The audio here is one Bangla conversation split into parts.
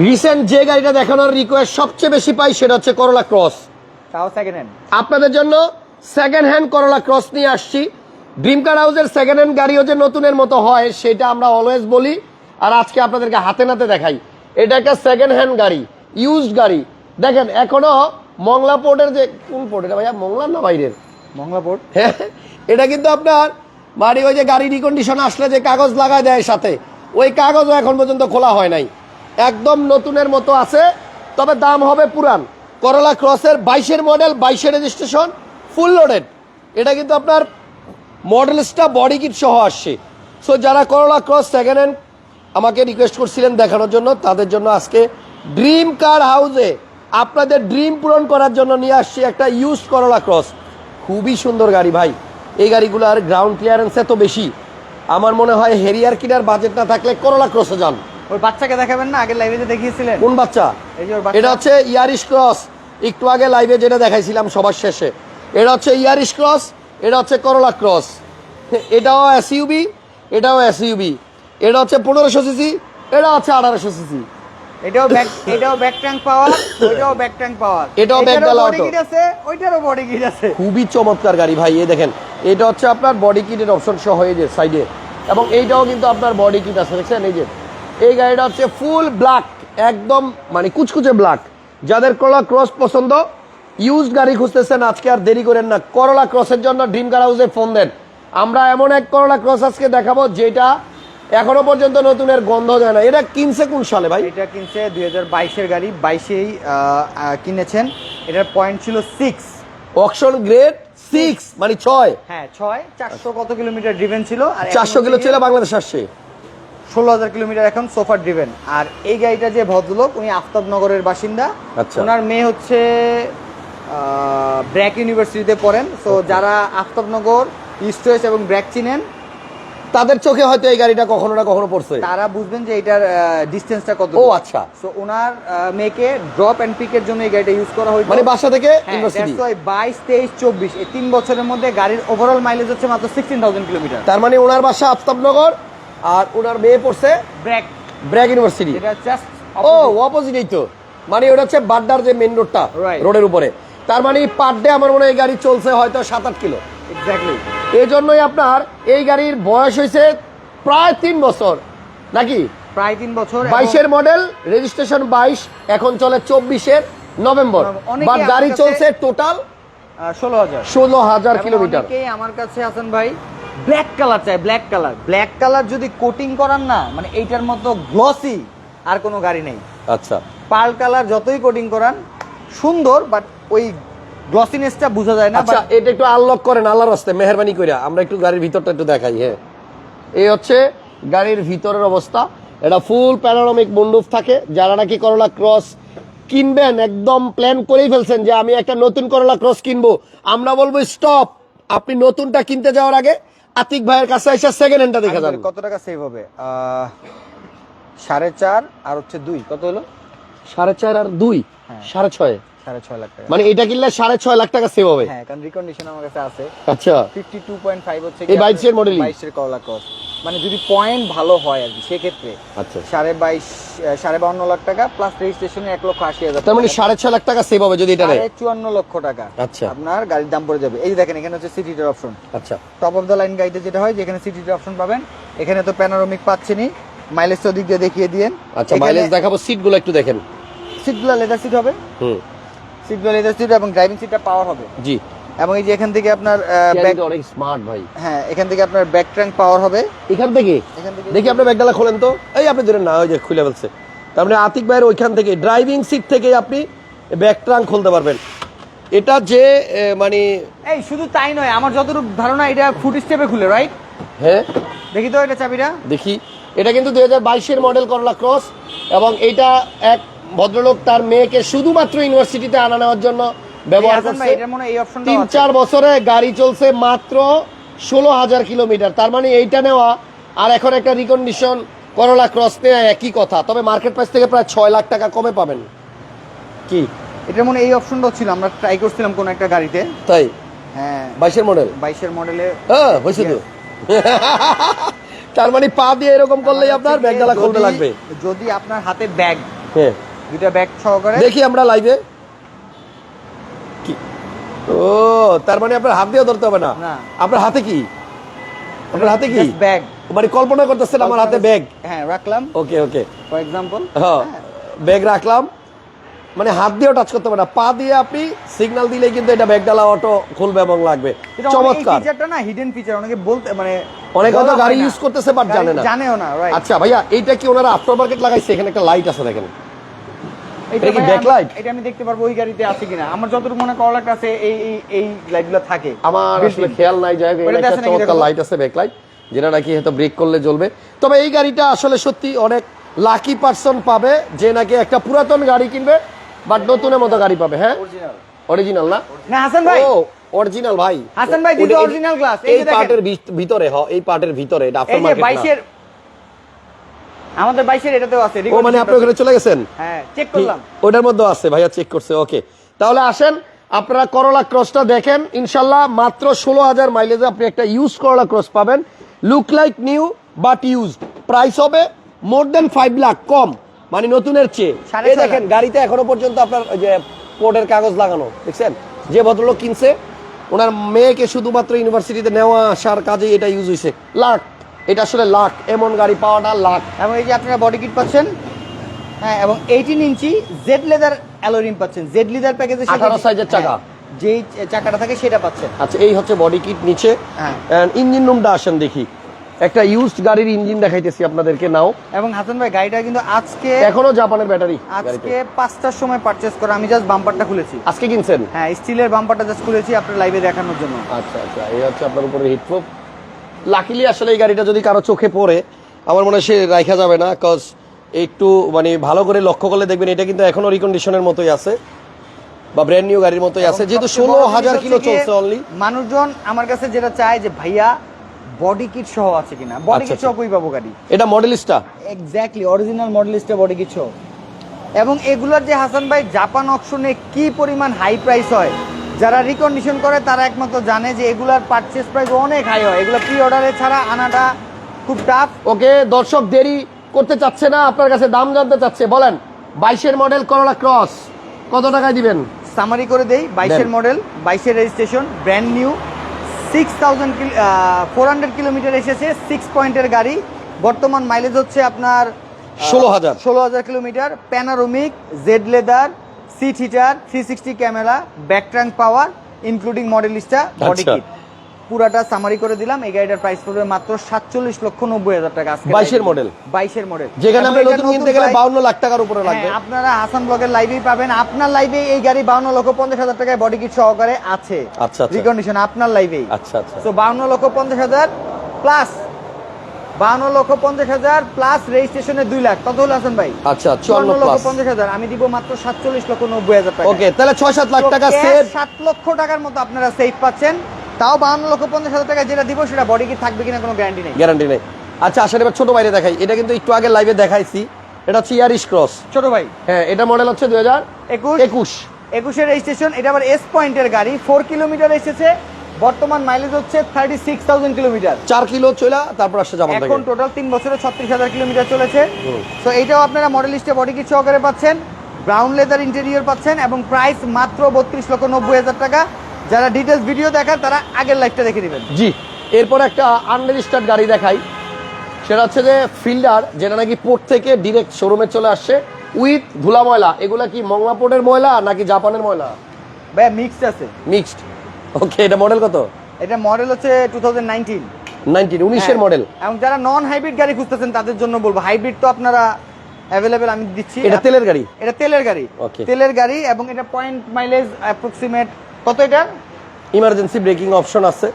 রিসেন্ট যে গাড়িটা দেখানোর রিকোয়েস্ট সবচেয়ে বেশি পাই সেটা হচ্ছে করলা ক্রস তাও সেকেন্ড হ্যান্ড আপনাদের জন্য সেকেন্ড হ্যান্ড করলা ক্রস নিয়ে আসছি। ড্রিম কার হাউসের সেকেন্ড হ্যান্ড গাড়িও যে নতুনের মতো হয় সেটা আমরা অলওয়েজ বলি। আর আজকে আপনাদেরকে হাতে নাতে দেখাই। এটা একটা সেকেন্ড হ্যান্ড গাড়ি ইউজড গাড়ি। দেখেন এখনও মংলা পোর্টের যে কোন পোর্ট এটা ভাইয়া মংলার না বাইরের? মংলাপুর হ্যাঁ, এটা কিন্তু আপনার বাড়ি ওই যে গাড়ি রিকন্ডিশন আসলে যে কাগজ লাগায় দেয় সাথে ওই কাগজও এখন পর্যন্ত খোলা হয় নাই। একদম নতুনের মতো আছে, তবে দাম হবে পুরান। করলা ক্রসের বাইশের মডেল বাইশের রেজিস্ট্রেশন ফুল লোডেড এটা কিন্তু আপনার মডেলসটা বডি কিট সহ আসছে। সো যারা করলা ক্রস সেকেন্ড হ্যান্ড আমাকে রিকোয়েস্ট করছিলেন দেখানোর জন্য, তাদের জন্য আজকে ড্রিম কার হাউসে আপনাদের ড্রিম পূরণ করার জন্য নিয়ে আসছি একটা ইউজ করলা ক্রস খুবই সুন্দর গাড়ি ভাই। এই গাড়িগুলোর গ্রাউন্ড ক্লিয়ারেন্স এত বেশি। আমার মনে হয় হেরিয়ার কিনার বাজেট না থাকলে করলা ক্রসে যান। ওই বাচ্চাকে দেখাবেন না? আগে লাইভে দেখিয়েছিলেন। কোন বাচ্চা? যে। এটা হচ্ছে ইয়ারিশ ক্রস। একটু আগে লাইভে যেটা দেখাইছিলাম সবার শেষে। এটা হচ্ছে ইয়ারিশ ক্রস এটা হচ্ছে করলা ক্রস। এটাও এসইউবি এটাও এসইউবি এটা হচ্ছে পনেরোশো সিসি এটা হচ্ছে আঠারোশো সিসি এটাও ব্যাক এটাও ব্যাক ট্যাঙ্ক পাওয়ার ওইটাও ব্যাক ট্যাঙ্ক পাওয়ার এটাও ডালা বডি। আছে ওইটারও বডি কিট আছে। খুবই চমৎকার গাড়ি ভাই এই দেখেন। এটা হচ্ছে আপনার বডি কিটের অপশন সহ এই যে সাইডে এবং এইটাও কিন্তু আপনার বডি কিট আছে দেখছেন? এই যে এই গাড়িটা হচ্ছে ফুল ব্ল্যাক একদম মানে কুচকুচে ব্ল্যাক যাদের করলা ক্রস পছন্দ ইউজ গাড়ি খুঁজতেছেন আজকে আর দেরি করেন না। করলা ক্রসের জন্য ড্রিম কার হাউসে ফোন দেন। আমরা এমন এক করলা ক্রস আজকে দেখাবো যেটা এখনও পর্যন্ত নতুনের গন্ধ যায় না। এটা কিনছে কোন সালে ভাই? এটা কিনছে দুই হাজার বাইশের গাড়ি বাইশেই কিনেছেন। এটার পয়েন্ট ছিল সিক্স অকশন গ্রেড সিক্স মানে ছয়। হ্যাঁ ছয় চারশো কত কিলোমিটার ড্রিভেন ছিল আর চারশো কিলো ছিল বাংলাদেশ আসছে। ষোলো হাজার কিলোমিটার এখন সোফার ড্রিভেন আর এই গাড়িটা যে ভদ্রলোক উনি আফতাবনগরের বাসিন্দা। আচ্ছা। ওনার মেয়ে হচ্ছে ব্র্যাক ইউনিভার্সিটিতে পড়েন। তো যারা আফতাবনগর ইস্ট এবং ব্র্যাক চিনেন তাদের চোখে হয়তো এই গাড়িটা কখনো না কখনো পড়ছে। তারা বুঝবেন যে এটার ডিস্টেন্সটা কত ও আচ্ছা। সো ওনার মেয়েকে ড্রপ অ্যান্ড পিকের জন্য এই গাড়িটা ইউজ করা হয়েছে। মানে বাসা থেকে হ্যাঁ, ইউনিভার্সিটি বাইশ তেইশ চব্বিশ এই তিন বছরের মধ্যে গাড়ির ওভারঅল মাইলেজ হচ্ছে মাত্র সিক্সটিন থাউজেন্ড কিলোমিটার তার মানে ওনার বাসা আফতাবনগর আর ওনার মেয়ে পড়ছে ব্র্যাক। BRAC university. ও অপোজিটেই তো। মানে ওটা হচ্ছে বাড্ডার যে মেন রোডটা রোডের উপরে। তার মানে পার ডে আমার মনে হয় এই গাড়ি চলছে হয়তো সাত আট কিলো। এক্স্যাক্টলি এই জন্যই আপনার এই গাড়ির বয়স হয়েছে প্রায় তিন বছর। নাকি? প্রায় তিন বছর বাইশের মডেল রেজিস্ট্রেশন বাইশ এখন চলে চব্বিশের নভেম্বর। বাট গাড়ি চলছে টোটাল ষোলো হাজার। ষোলো হাজার কিলোমিটার। আমার কাছে আছেন ভাই ব্ল্যাক কালার চাই ব্ল্যাক কালার ব্ল্যাক কালার যদি কোটিং করান না মানে এইটার মতো গ্লসি আর কোনো গাড়ি নেই। আচ্ছা। পার্ল কালার যতই কোটিং করান সুন্দর বাট ওই গ্লসিনেসটা বোঝা যায় না আচ্ছা এটা একটু আনলক করেন আল্লাহর রাস্তায় মেহরবানি করে। আমরা একটু গাড়ির ভিতরটা একটু দেখাই হ্যাঁ। এই হচ্ছে গাড়ির ভিতরের অবস্থা। এটা ফুল প্যানোরামিক মুন্ডুফ থাকে। যারা নাকি করলা ক্রস কিনবেন একদম প্ল্যান করেই ফেলছেন যে আমি একটা নতুন করলা ক্রস কিনবো। আমরা বলব স্টপ আপনি নতুনটা কিনতে যাওয়ার আগে আতিক ভাইয়ের কাছে এসে সেকেন্ড হ্যান্ডটা দেখা যাবে কত টাকা সেভ হবে? আহ, সাড়ে চার আর হচ্ছে দুই। কত হলো? সাড়ে চার আর দুই? হ্যাঁ। সাড়ে ছয়। লাখ টাকা। মানে এটা কিনলে সাড়ে ছয় লাখ টাকা সেভ হবে। হ্যাঁ কারণ রিকন্ডিশন আমার কাছে আছে। আচ্ছা। ফিফটি টু পয়েন্ট ফাইভ হচ্ছে এই 22 এর মডেলই? বাইশের করলা ক্রস মানে যদি পয়েন্ট ভালো হয় আর কি সেক্ষেত্রে আচ্ছা। সাড়ে বাইশ সাড়ে বাউন্ন লাখ টাকা প্লাস রেজিস্ট্রেশনে এক লক্ষ আশি হাজার তার মানে সাড়ে ছয় লাখ টাকা সেভ হবে যদি এটা নেয়। চুয়ান্ন লক্ষ টাকা। আচ্ছা। আপনার গাড়ির দাম পড়ে যাবে। এই যে দেখেন এখানে হচ্ছে সিটিটার অপশন আচ্ছা। টপ অফ দ্য লাইন গাড়িতে যেটা হয় যেখানে সিটিটার অপশন পাবেন এখানে তো প্যানোরামিক পাচ্ছেনই। মাইলেজ তো দিক দিয়ে দেখিয়ে দিয়েন। আচ্ছা মাইলেজ দেখাবো সিটগুলো একটু দেখেন। সিটগুলো লেদার সিট হবে। হুম। সিটগুলো লেদার সিট এবং ড্রাইভিং সিটটা পাওয়ার হবে। জি। এবং এই যে এখান থেকে আপনার ব্যাক ব্যাগ অনেক স্মার্ট ভাই। হ্যাঁ এখান থেকে আপনার ব্যাক ট্র্যাঙ্ক পাওয়ার হবে। এখান থেকে? এখান থেকে দেখি আপনি ব্যাগডালা খোলেন তো। এই আপনি ধরেন না ওই যে খুলে ফেলছে। তার মানে আতিক ভাইয়ের ওইখান থেকে ড্রাইভিং সিট থেকে আপনি ব্যাগ ট্রাঙ্ক খুলতে পারবেন। এটা যে মানে এই শুধু তাই নয় আমার যতটুকু ধারণা এটা ফুট স্টেপে খুলে রাইট হ্যাঁ। দেখি তো এটা চাবিটা। দেখি। এটা কিন্তু দুই হাজার বাইশের মডেল করলা ক্রস এবং এটা এক ভদ্রলোক তার মেয়েকে শুধুমাত্র ইউনিভার্সিটিতে আনা নেওয়ার জন্য ব্যবহার করছে। তিন চার বছরে গাড়ি চলছে মাত্র ষোলো হাজার কিলোমিটার। তার মানে এইটা নেওয়া আর এখন একটা রিকন্ডিশন করলা ক্রস নেওয়া একই কথা। তবে মার্কেট প্রাইস থেকে প্রায় ছয় লাখ টাকা কমে পাবেন। কি? এটার মনে এই অপশনটাও ছিল। আমরা ট্রাই করছিলাম কোন একটা গাড়িতে। তাই? হ্যাঁ। বাইশের মডেল বাইশের মডেলে হ্যাঁ হয়েছে তো। তার মানে পা দিয়ে এরকম করলেই আপনার ব্যাগডালা খুলতে লাগবে। যদি আপনার হাতে ব্যাগ হ্যাঁ। দুইটা ব্যাগ সহকারে। দেখি আমরা লাইভে ও তার মানে আপনার হাত দিয়ে ধরতে হবে না। আপনার হাতে কি? আপনার হাতে কি? ব্যাগ মানে কল্পনা করতেছেন আমার হাতে ব্যাগ হ্যাঁ রাখলাম। ওকে ওকে ফর এক্সাম্পল হ্যাঁ। ব্যাগ রাখলাম। মানে হাত দিয়েও টাচ করতে হবে না। পা দিয়ে আপনি সিগন্যাল দিলে কিন্তু এটা ব্যাগ ডালা অটো খুলবে এবং লাগবে। চমৎকার। ফিচারটা না হিডেন ফিচার অনেকে বলতে মানে অনেক হয়তো গাড়ি ইউজ করতেছে বাট জানে না। জানেও না আচ্ছা ভাইয়া এইটা কি ওনারা আফটার মার্কেট লাগাইছে? এখানে একটা লাইট আছে দেখেন। এটা এটা কি? আমি- এটা আমি দেখতে পারব ওই গাড়িতে আছে কিনা। আমার যতটুকু মনে করা আছে এই এই এই লাইটগুলো থাকে। আমার আসলে খেয়াল নাই যাই হোক, এখানে একটা চমৎকার লাইট আছে ব্যাকলাইট যেটা নাকি হয়তো ব্রেক করলে জ্বলবে। তবে এই গাড়িটা আসলে সত্যি অনেক লাকি পার্সন পাবে যে নাকি একটা পুরাতন গাড়ি কিনবে বাট নতুনের মতো গাড়ি পাবে হ্যাঁ? অরিজিনাল না? না হাসান ভাই। ও অরিজিনাল ভাই। হাসান ভাই, এই- original glass, এই। পার্টের ভিতরে হ এই পার্টের ভিতরে এটা আফটার মার্কেট বাইশের আমাদের বাইশের এটাতেও আছে ও মানে আপনি ওখানে চলে গেছেন? হ্যাঁ চেক করলাম। ওটার মধ্যে আছে ভাইয়া চেক করছে ওকে তাহলে আসেন আপনারা করলা ক্রসটা দেখেন ইনশাল্লাহ মাত্র ষোলো হাজার মাইলেজে আপনি একটা ইউজ করলা ক্রস পাবেন। Look like new but use price হবে মোর দেন ফাইভ লাখ কম। মানে নতুনের চেয়ে। এই দেখেন গাড়িতে এখনও পর্যন্ত আপনার যে কোর্টের কাগজ লাগানো দেখছেন? যে ভদ্রলোক কিনছে ওনার মেয়েকে শুধুমাত্র ইউনিভার্সিটিতে নেওয়া আসার কাজে এটা ইউজ হয়েছে লাখ। এটা আসলে লাখ এমন গাড়ি পাওয়াটা লাখ। এবং এই যে আপনারা বডি কিট পাচ্ছেন হ্যাঁ এবং eighteen inch Z leather alloy rim পাচ্ছেন। জেড লেদার প্যাকেজে 18 সাইজের চাকা। যেই চাকাটা থাকে সেটা পাচ্ছেন। আচ্ছা এই হচ্ছে বডি কিট নিচে। হ্যাঁ। ইঞ্জিন রুমটা আসেন দেখি। একটা ইউজড গাড়ির ইঞ্জিন দেখাইতেছি আপনাদেরকে নাও এবং হাসান ভাই গাড়িটা কিন্তু আজকে এখনও জাপানের ব্যাটারি আজকে পাঁচটার সময় পারচেস করা। আমি জাস্ট বাম্পারটা খুলেছি। আজকে কিনছেন? হ্যাঁ স্টিলের বাম্পারটা জাস্ট খুলেছি আপনার লাইভে দেখানোর জন্য। আচ্ছা আচ্ছা এই হচ্ছে আপনার উপরে হিটপ্রুফ লাকিলি আসলে এই গাড়িটা যদি কারও চোখে পড়ে আমার মনে হয় সে রাখা যাবে না কজ একটু মানে ভালো করে লক্ষ্য করলে দেখবেন এটা কিন্তু এখনও রিকন্ডিশনের মতোই আছে বা ব্র্যান্ড নিউ গাড়ির মতোই আছে যেহেতু ষোলো হাজার কিলো চলছে অনলি মানুষজন আমার কাছে যেটা চায় যে ভাইয়া বডি কিট সহ আছে কিনা? বডি আচ্ছা, কিট সহ কই পাবো গাড়ি? এটা মডেলিস্টটা এক্স্যাক্টলি অরিজিনাল মডেলিস্টে বডি কিট সহ। এবং এগুলোর যে হাসান ভাই জাপান অপশনে কি পরিমাণ হাই প্রাইস হয় যারা রিকন্ডিশন করে তারা একমাত্র জানে যে এগুলার পারচেস প্রাইস অনেক হাই হয়। এগুলো প্রি অর্ডারে ছাড়া আনাটা খুব টাফ ওকে দর্শক দেরি করতে চাচ্ছে না আপনার কাছে দাম জানতে চাচ্ছে। বলেন বাইশের মডেল করোলা ক্রস কত টাকায় দিবেন? সামারি করে দেই বাইশের মডেল বাইশের registration brand new six thousand four hundred kilometre এসেছে সিক্স পয়েন্টের গাড়ি। বর্তমান মাইলেজ হচ্ছে আপনার 16,000 ষোলো হাজার। Kilometre panoramic Z leather seat heater three sixty camera back trunk power including model Modellista body আচ্ছা। কিট পুরাটা সামারি করে দিলাম এই গাড়িটার প্রাইস পড়বে মাত্র সাতচল্লিশ লক্ষ নব্বই হাজার টাকা আজকে 22 এর model? বাইশের মডেল যেখানে আপনি নতুন কিনতে গেলে বাউন্ন লাখ টাকার উপরে লাগবে। হ্যাঁ, আপনারা হাসান ব্লগের লাইভেই পাবেন। আপনার লাইভে এই গাড়ি বাউন্ন লক্ষ পঞ্চাশ হাজার টাকায় বডি কিট সহকারে আছে। আচ্ছা, আচ্ছা। রিকন্ডিশন আপনার লাইভেই আচ্ছা আচ্ছা। তো বাউন্ন লক্ষ পঞ্চাশ হাজার প্লাস বাউন্ন লক্ষ পঞ্চাশ হাজার প্লাস রেজিস্ট্রেশনে দুই লাখ। কত হলো হাসান ভাই? আচ্ছা চুয়ান্ন লক্ষ পঞ্চাশ হাজার। আমি দিব মাত্র সাতচল্লিশ লক্ষ নব্বই হাজার টাকা। ওকে তাহলে ছয় সাত লাখ টাকা সেভ সাত লক্ষ টাকার মতো আপনারা সেভ পাচ্ছেন। তাও বাউন্ন লক্ষ পঞ্চাশ হাজার টাকা যেটা দিব সেটা বডি কিট থাকবে কিনা কোনো গ্যারান্টি নেই। গ্যারান্টি নেই। আচ্ছা আসলে এবার ছোট বাইরে দেখাই। এটা কিন্তু একটু আগে লাইভে দেখাইছি। এটা হচ্ছে ইয়ারিশ ক্রস ছোট ভাই। হ্যাঁ এটা মডেল হচ্ছে দুই হাজার একুশ। একুশ। একুশের রেজিস্ট্রেশন এটা আবার এস পয়েন্টের গাড়ি। ফোর কিলোমিটার এসেছে। বর্তমান মাইলেজ হচ্ছে থার্টি সিক্স থাউজেন্ড কিলোমিটার চার কিলো চলা তারপর আসছে থেকে এখন টোটাল তিন বছরে ছত্রিশ হাজার কিলোমিটার চলেছে। তো এইটাও আপনারা মডেল লিস্টে বডি কিট সহকারে পাচ্ছেন। ব্রাউন লেদার ইন্টেরিয়র পাচ্ছেন এবং প্রাইস মাত্র বত্রিশ লক্ষ নব্বই হাজার টাকা। যারা ডিটেলস ভিডিও দেখার তারা আগের লাইফটা দেখে নেবেন। জি এরপর একটা আনরেজিস্টার্ড গাড়ি দেখাই। সেটা হচ্ছে যে ফিল্ডার যেটা নাকি পোর্ট থেকে ডিরেক্ট শোরুমে চলে আসছে উইথ ধুলা ময়লা। এগুলা কি মংলা পোর্টের ময়লা নাকি জাপানের ময়লা? ভাই মিক্সড আছে। মিক্সড ওকে এটা মডেল কত? এটা মডেল হচ্ছে টু থাউজেন্ড নাইনটিন নাইনটিন উনিশের মডেল এবং যারা নন হাইব্রিড গাড়ি খুঁজতেছেন তাদের জন্য বলব হাইব্রিড তো আপনারা অ্যাভেলেবেল আমি দিচ্ছি। এটা তেলের গাড়ি? এটা তেলের গাড়ি। Okay. তেলের গাড়ি এবং এটা পয়েন্ট মাইলেজ অ্যাপ্রক্সিমেট কত এটা? ইমার্জেন্সি ব্রেকিং অপশন আছে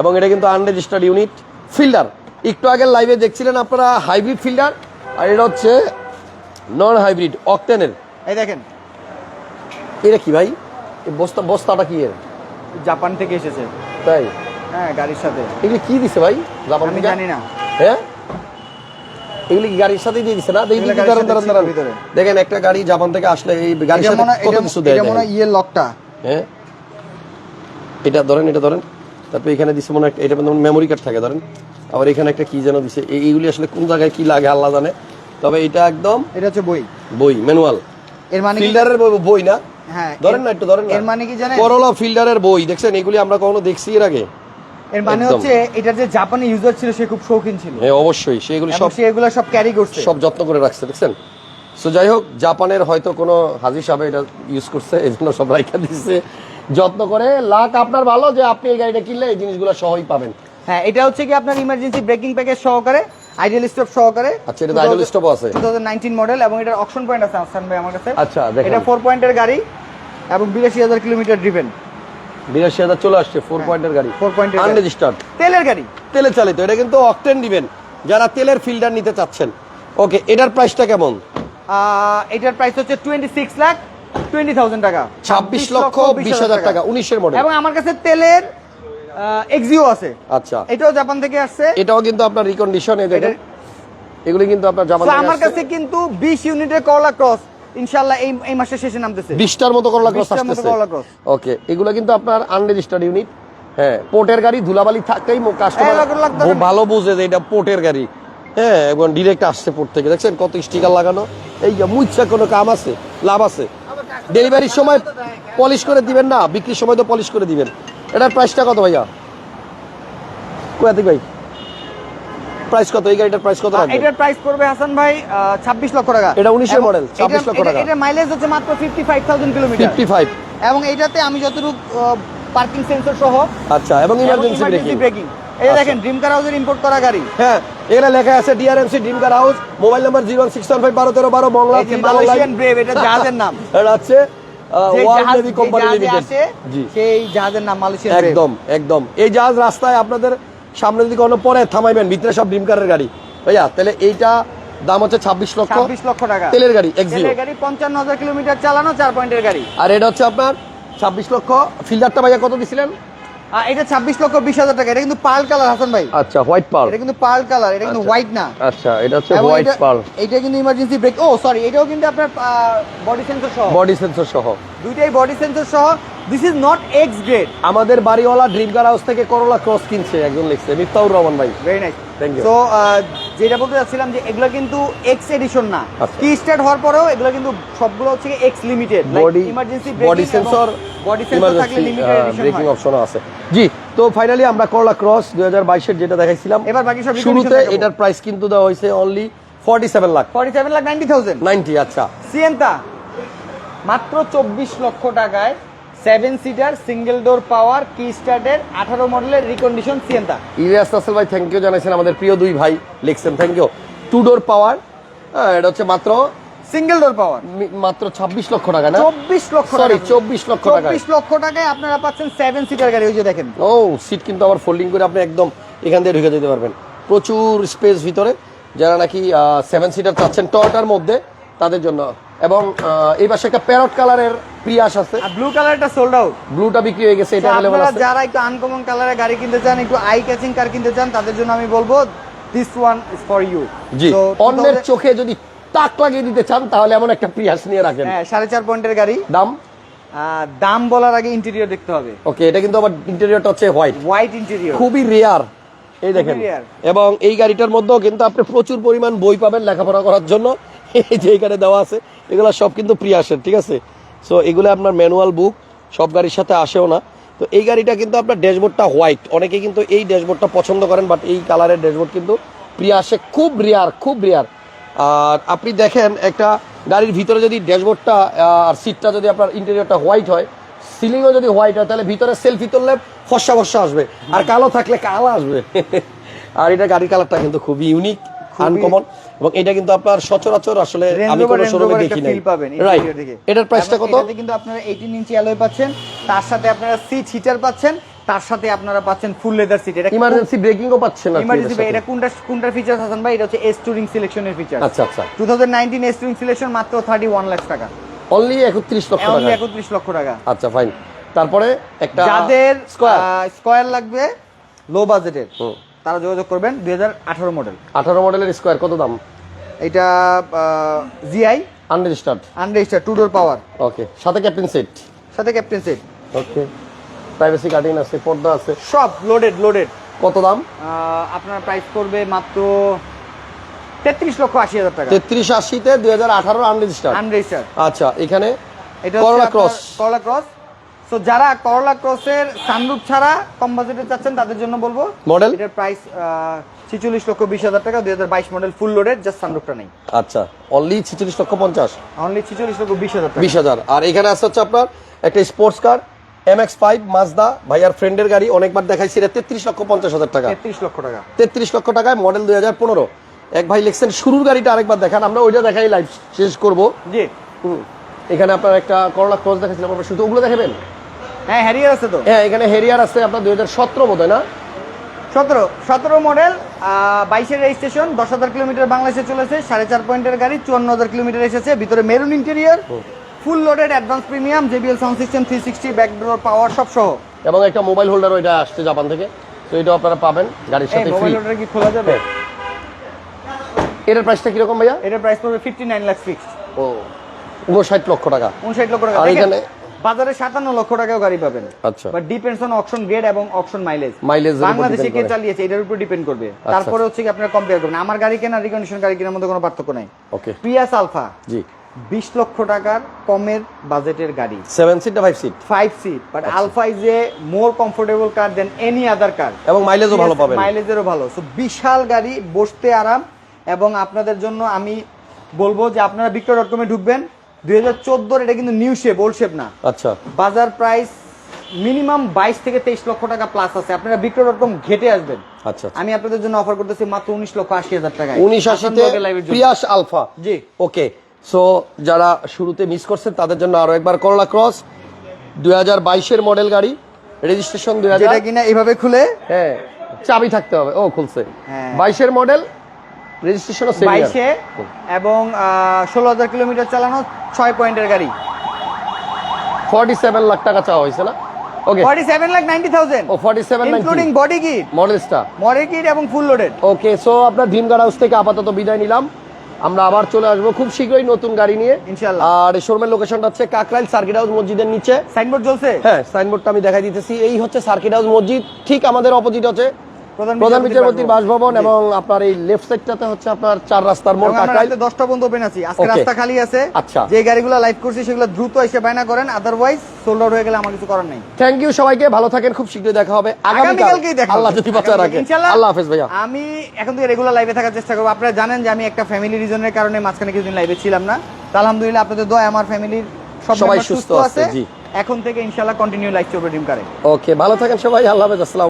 এবং এটা কিন্তু আনরেজিস্টার্ড ইউনিট ফিল্ডার একটু আগে লাইভে দেখছিলেন আপনারা হাইব্রিড ফিল্ডার আর এটা হচ্ছে নন হাইব্রিড অকটেনের এই দেখেন। এটা কি ভাই? এই বস্তা বস্তাটা কি এর? জাপান থেকে এসেছে। তাই? হ্যাঁ গাড়ির সাথে। এগুলি কি দিছে ভাই? জাপান আমি জানি না। হ্যাঁ? এগুলি গাড়ির সাথে দিয়ে দিছে না? দাঁড়ান দাঁড়ান দাঁড়ান দেখেন একটা গাড়ি জাপান থেকে আসলে এই গাড়ির সাথে কত কিছু দেয় এটা মনে হয় লকটা। হ্যাঁ? এটা ধরেন এটা ধরেন। তারপর এখানে দিছে মনে একটা- এটা মেমোরি কার্ড থাকে ধরেন। আবার এখানে একটা কি যেন দিছে? এইগুলি আসলে কোন জায়গায় কি লাগে আল্লাহ জানে। তবে এটা একদম এটা হচ্ছে বই। বই ম্যানুয়াল এর মানে ফিল্ডারের বই না। হ্যাঁ ধরেন না একটু ধরেন না। এর মানে কি জানেন? করলা ফিল্ডারের বই দেখছেন? এগুলি আমরা কখনো দেখছি এর আগে। এর মানে হচ্ছে এটার যে জাপানি ইউজার ছিল সে খুব শৌখিন ছিল। হ্যাঁ অবশ্যই। সেগুলি সব সে এগুলো সব ক্যারি করছে। সব যত্ন করে রাখছে দেখছেন? সো যাই হোক জাপানের হয়তো কোনো হাজি সাহেব এটা ইউজ করছে এই জন্য সব রাইখা দিচ্ছে যত্ন করে লাখ আপনার ভালো যে আপনি এই গাড়িটা কিনলে এই জিনিসগুলো সহই পাবেন। হ্যাঁ এটা হচ্ছে কি আপনার ইমার্জেন্সি ব্রেকিং প্যাকেজ সহকারে? আইডিয়াল স্টপ সহকারে আচ্ছা, আছে? 2019 মডেল এবং এটার অকশন পয়েন্ট আছে আসান ভাই আমার কাছে। আচ্ছা, দেখেন। এটা 4 পয়েন্টের গাড়ি এবং 82000 কিলোমিটার ড্রিভেন বিরাশি হাজার চলে আসছে ফোর পয়েন্টের গাড়ি। 4 পয়েন্টের। আনরেজিস্টার্ড তেলের গাড়ি। তেলে চালিত এটা কিন্তু অকটেন দিবেন যারা তেলের ফিল্টার নিতে চাচ্ছেন। ওকে এটার প্রাইসটা কেমন? এটার প্রাইস হচ্ছে 26 লাখ 20000 টাকা। ছাব্বিশ লক্ষ বিশ হাজার টাকা উনিশের মডেল এবং আমার কাছে তেলের এক্সিও আছে। আচ্ছা। এটাও জাপান থেকে আসছে। এটাও কিন্তু আপনার রিকন্ডিশন এই দেখেন। এগুলি কিন্তু আপনার জাপান থেকে আমার কাছে কিন্তু 20 ইউনিটের করলা ক্রস ইনশাআল্লাহ এই এই মাসের শেষে নামতেছে। মতো করলা ক্রস 20টার মতো আসতেছে। করলা cross। ওকে এগুলো কিন্তু আপনার আনরেজিস্টার্ড ইউনিট হ্যাঁ পোর্টের গাড়ি ধুলাবালি থাকতেই কাস্টমার নেই। ভালো বুঝে যে এটা পোর্টের গাড়ি। হ্যাঁ এবং ডিরেক্ট আসছে পোর্ট থেকে। দেখছেন কত স্টিকার লাগানো? এই যে মুচ্ছা কোনো কাম আছে লাভ আছে। ডেলিভারির সময় পলিশ করে দিবেন না বিক্রির সময় তো পলিশ করে দিবেন। এটার প্রাইসটা কত ভাইয়া? কোয়াতিক ভাই? প্রাইস কত? এই গাড়িটার প্রাইস কত এটার প্রাইস পড়বে হাসান ভাই ছাব্বিশ লক্ষ টাকা। এটা 19 এর model, 26 লক্ষ টাকা। এটার মাইলেজ হচ্ছে মাত্র fifty five thousand kilometre fifty five এবং এইটাতে আমি যতটুকু পার্কিং সেন্সর সহ আচ্ছা এবং ইমার্জেন্সি ব্রেকিং এই আচ্ছা। দেখেন ড্রিম কার হাউসের ইম্পোর্ট করা গাড়ি। হ্যাঁ এখানে লেখা আছে DRMC dream car house mobile number zero six one five বারো তেরো বারো বাংলা এই মালয়েশিয়ান ব্রেভ এটা জাহাজের নাম। এটা হচ্ছে জাহাজ- সেই জাহাজের নাম একদম একদম। এই রাস্তায় আপনাদের সামনে যদি কোনো পরে থামাইবেন ভিতরে সব ড্রিমকারের গাড়ি। ভাইয়া তাহলে এইটা দাম হচ্ছে ছাব্বিশ লক্ষ। ছাব্বিশ লক্ষ টাকা। তেলের গাড়ি তেলের গাড়ি পঞ্চান্ন হাজার কিলোমিটার চালানো চার পয়েন্টের গাড়ি। আর এটা হচ্ছে আপনার ছাব্বিশ লক্ষ। ফিল্ডারটা ভাইয়া কত দিছিলেন? এটা ছাব্বিশ লক্ষ বিশ হাজার টাকা। এটা কিন্তু পার্ল কালার হাসান ভাই। আচ্ছা হোয়াইট পার্ল এটা কিন্তু পার্ল কালার এটা কিন্তু আচ্ছা। হোয়াইট না। আচ্ছা এটা হচ্ছে হোয়াইট এটা- পার্ল এটা কিন্তু ইমার্জেন্সি ব্রেক ও সরি এটাও কিন্তু আপনার বডি সেন্সর সহ। বডি সেন্সর সহ। দুইটাই বডি সেন্সর সহ। This is not X grade আমাদের বাড়িওয়ালা ড্রিম কার হাউস থেকে করোলা ক্রস কিনছে একজন লিখছে। মিফতাউর রহমান ভাই। Very nice Thank you. তো যেটা বলতে চাচ্ছিলাম যে এগুলো কিন্তু এক্স এডিশন না। আচ্ছা। কি স্টার্ট হওয়ার পরেও এগুলো কিন্তু সবগুলো হচ্ছে X limited body emergency body sensor body sensor থাকলে লিমিটেড এডিশন ব্রেকিং অপশনও আছে। জি তো ফাইনালি আমরা করলা ক্রস 2022 এর যেটা দেখাইছিলাম এবার বাকি সব শুরুতে এটার প্রাইস কিন্তু দেওয়া হয়েছে অনলি 47 লাখ 47 লাখ 90000 90 আচ্ছা। সিয়েন্তা মাত্র চব্বিশ লক্ষ টাকায় seven seater single door power key স্টার্টের আঠারো মডেলের রিকন্ডিশন সিয়েন্তা ইলিয়াস রাসেল ভাই থ্যাংক ইউ জানাইছেন আমাদের প্রিয় দুই ভাই লিখছেন thank you two door power এটা হচ্ছে মাত্র সিঙ্গেল ডোর পাওয়ার মাত্র 26 লক্ষ টাকা না? চব্বিশ লক্ষ সরি 24 লক্ষ টাকা। চব্বিশ লক্ষ টাকায় আপনারা পাচ্ছেন সেভেন সিটার গাড়ি ওই যে দেখেন। ও সিট কিন্তু আবার ফোল্ডিং করে আপনি একদম এখান দিয়ে ঢুকে যেতে পারবেন। প্রচুর স্পেস ভিতরে। যারা নাকি সেভেন সিটার চাচ্ছেন টয়টার মধ্যে তাদের জন্য। এবং এই পাশে একটা প্যারট কালারের প্রিয়াস আছে। আর ব্লু কালারটা সোল্ড আউট ব্লুটা বিক্রি হয়ে গেছে এটা আপনারা আছে। যারা একটু আনকমন কালারের গাড়ি কিনতে চান একটু আই ক্যাচিং কার কিনতে চান তাদের জন্য আমি বলব this one is for you ji অন্যের চোখে যদি তাক লাগিয়ে দিতে চান তাহলে এমন একটা প্রিয়াস নিয়ে রাখেন। হ্যাঁ সাড়ে চার পয়েন্টের গাড়ি। দাম? দাম বলার আগে ইন্টেরিয়র দেখতে হবে। ওকে এটা কিন্তু আবার ইন্টেরিয়রটা হচ্ছে হোয়াইট হোয়াইট ইন্টেরিয়র খুবই রেয়ার এই দেখেন। এবং এই গাড়িটার মধ্যেও কিন্তু আপনি প্রচুর পরিমাণ বই পাবেন লেখাপড়া করার জন্য। এই যে এখানে দেওয়া আছে এগুলো সব কিন্তু প্রিয়াসের ঠিক আছে? সো এগুলো আপনার ম্যানুয়াল বুক সব গাড়ির সাথে আসেও না। তো এই গাড়িটা কিন্তু আপনার ড্যাশবোর্ডটা হোয়াইট অনেকে কিন্তু এই ড্যাশবোর্ডটা পছন্দ করেন বাট এই কালারের ড্যাশবোর্ড কিন্তু প্রিয়াসে খুব রেয়ার খুব রেয়ার আর আপনি দেখেন, একটা গাড়ির ভিতরে যদি ড্যাশবোর্ডটা আর সিটটা যদি আপনার ইন্টেরিয়রটা হোয়াইট হয় সিলিংও যদি হোয়াইট হয়, তাহলে ভিতরে সেলফি তুললে ফর্সা ফর্সা আসবে। আর কালো থাকলে কালো আসবে। আর এটা গাড়ির কালারটা কিন্তু খুবই ইউনিক আনকমন এবং এটা কিন্তু আপনার সচরাচর আসলে আমি কোনো শোরুমে দেখি নাই। রাইট এটার প্রাইসটা কত? কিন্তু আপনারা 18 ইঞ্চি অ্যালয় পাচ্ছেন তার সাথে আপনারা সিট হিটার পাচ্ছেন তার সাথে আপনারা পাচ্ছেন ফুল লেদার সিট এটা ইমার্জেন্সি ব্রেকিংও পাচ্ছেন না ইমার্জেন্সি এটা কোনটা কোনটার ফিচার হাসান ভাই? এটা হচ্ছে এস টুরিং সিলেকশনের ফিচার আচ্ছা আচ্ছা। 2019 এস টুরিং সিলেকশন মাত্র 31 লাখ টাকা। অনলি একত্রিশ লক্ষ অনলি টাকা। 31 লক্ষ টাকা। আচ্ছা ফাইন তারপরে একটা যাদের স্কোয়ার স্কয়ার লাগবে লো বাজেটের। তারা যোগাযোগ করবেন 2018 মডেল। আঠারো মডেলের স্কোয়ার কত দাম? এটা GI unregistered unregister two door power okay সাথে ক্যাপ্টেন সেট সাথে captain seat okay privacy guarding আছে পর্দা আছে? সব লোডেড লোডেড কত দাম? আপনার প্রাইস করবে মাত্র তেত্রিশ লক্ষ আশি হাজার টাকা। তেত্রিশ আশিতে দুই হাজার আঠারো আনরেজিস্টার আনরেজিস্টার আচ্ছা এখানে এটা করলা ক্রস করলা ক্রস সো যারা করলা ক্রসের সানরুফ ছাড়া কম বাজেটে চাচ্ছেন তাদের জন্য বলব মডেল এটার প্রাইস ছিচল্লিশ লক্ষ বিশ হাজার টাকা দুই হাজার বাইশ মডেল ফুল লোডের জাস্ট সানরুফটা নেই। আচ্ছা অনলি ছিচল্লিশ লক্ষ পঞ্চাশ? অনলি ছিচল্লিশ লক্ষ বিশ হাজার বিশ হাজার। আর এখানে আছে হচ্ছে আপনার একটা sports car M X five Mazda ভাইয়ার ফ্রেন্ডের গাড়ি অনেকবার দেখাইছি এটা তেত্রিশ লক্ষ পঞ্চাশ হাজার টাকা। তেত্রিশ লক্ষ টাকা। তেত্রিশ লক্ষ টাকায় মডেল দুই হাজার পনেরো। এক ভাই লিখছেন শুরুর গাড়িটা আরেকবার দেখান আমরা ওইটা দেখাই লাইভ শেষ করব। জি। এখানে আপনার একটা করলা ক্রস দেখাচ্ছিলাম আপনার শুধু ওগুলো দেখাবেন? হ্যাঁ হ্যারিয়ার আছে তো। হ্যাঁ এখানে হেরিয়ার আছে আপনার দুই হাজার সতেরো বোধ হয় না? সতেরো সতেরো মডেল বাইশের রেজিস্ট্রেশন দশ হাজার কিলোমিটার বাংলাদেশে চলেছে সাড়ে চার পয়েন্টের গাড়ি চুয়ান্ন হাজার কিলোমিটার এসেছে ভিতরে maroon interior full loaded advance premium JBL sound system three sixty back door power সব সহ। এবং একটা মোবাইল হোল্ডার ওইটা আসছে জাপান থেকে তো এটাও আপনারা পাবেন গাড়ির সাথে মোবাইল লোডার কি খোলা যাবে? এটার প্রাইসটা কীরকম ভাইয়া? এটার প্রাইস পড়বে ফিফটি নাইন লাখ ফিক্সড ও উনষাট লক্ষ টাকা। উনষাট লক্ষ টাকা। আর এখানে- বাজারে সাতান্ন লক্ষ টাকাও গাড়ি পাবেন। আচ্ছা। But depends on option grade এবং অপশন মাইলেজ উপর বাংলাদেশে কে চালিয়েছে এটার উপর ডিপেন্ড করবে। আচ্ছা। তারপরে হচ্ছে কি আপনারা কম্পেয়ার করবেন। আমার গাড়ি কেনা রিকন্ডিশন গাড়ি কেনার মধ্যে কোনো পার্থক্য নাই। Okay Prius alpha G. বিশ লক্ষ টাকার কমের বাজেটের গাড়ি। সেভেন সিট না five seat five seat but alpha is a more comfortable car than any other car এবং মাইলেজও ভালো পাবেন। মাইলেজেরও ভালো। সো বিশাল গাড়ি বসতে আরাম। এবং আপনাদের জন্য আমি বলব যে আপনারা বিক্রয় ডট কমে ঢুকবেন। দুই হাজার এটা কিন্তু নিউ শেপ ওল্ড শেপ না। আচ্ছা। বাজার প্রাইস মিনিমাম বাইশ থেকে তেইশ লক্ষ টাকা প্লাস আছে। আপনারা বিক্রয় ডট কম ঘেটে আসবেন। আচ্ছা আমি আপনাদের জন্য অফার করতেছি মাত্র উনিশ লক্ষ আশি হাজার টাকা উনিশ আশিতে Prius Alpha G. Okay so যারা শুরুতে মিস করছেন তাদের জন্য আরও একবার করলা ক্রস দুই হাজার বাইশের মডেল গাড়ি। রেজিস্ট্রেশন দুই হাজার। কিনা এইভাবে খুলে। হ্যাঁ চাবি থাকতে হবে। ও খুলছে। হ্যাঁ। বাইশের মডেল রেজিস্ট্রেশন বাইশে এবং ষোলো হাজার কিলোমিটার চালানো ছয় পয়েন্টের গাড়ি। ফর্টি সেভেন লাখ টাকা চাওয়া হয়েছে না? Okay forty seven lakh ninety thousand ও forty seven including body kit মডেলসটা model kit এবং ফুল লোডেড ওকে সো আপনার ভীমগার হাউস থেকে আপাতত বিদায় নিলাম। আমরা আবার চলে আসব খুব শীঘ্রই নতুন গাড়ি নিয়ে। ইনশাল্লাহ। আর শোরুমের লোকেশনটা হচ্ছে কাকরাইল সার্কিট হাউস মসজিদের নিচে। সাইনবোর্ড জ্বলছে? হ্যাঁ সাইনবোর্ডটা আমি দেখাই দিতেছি। এই হচ্ছে সার্কিট হাউস মসজিদ। ঠিক আমাদের অপোজিট হচ্ছে। প্রধান বিচারপতির বাসভবন। এবং আপনার এই লেফট সাইডটাতে হচ্ছে আপনার চার রাস্তার মোড় কাকরাইল রাতে দশটা ওপেন আছি। আজকে রাস্তা খালি আছে। আচ্ছা। যে গাড়িগুলো লাইভ করছি সেগুলো দ্রুত এসে বায়না করেন আদারওয়াইজ সোল্ড আউট হয়ে গেলে আমার কিছু করার নেই। থ্যাংক ইউ সবাইকে ভালো থাকেন খুব শীঘ্রই দেখা হবে। আগামীকাল। আগামীকালকেই দেখা আল্লাহ যদি বাঁচা রাখে। ইনশাল্লাহ। আল্লাহ হাফেজ ভাইয়া। আমি এখন থেকে রেগুলার লাইভে থাকার চেষ্টা করব। আপনারা জানেন যে আমি একটা ফ্যামিলি রিজনের কারণে মাঝখানে কিছুদিন লাইভে ছিলাম না। তা আলহামদুলিল্লাহ আপনাদের দোয়া আমার ফ্যামিলির সব সবাই সুস্থ আছে, জি। এখন থেকে ইনশাল্লাহ কন্টিনিউ লাইভ চলবে ডিম কারে। ওকে ভালো থাকেন সবাই আল্লাহ হাফেজ আসসালাম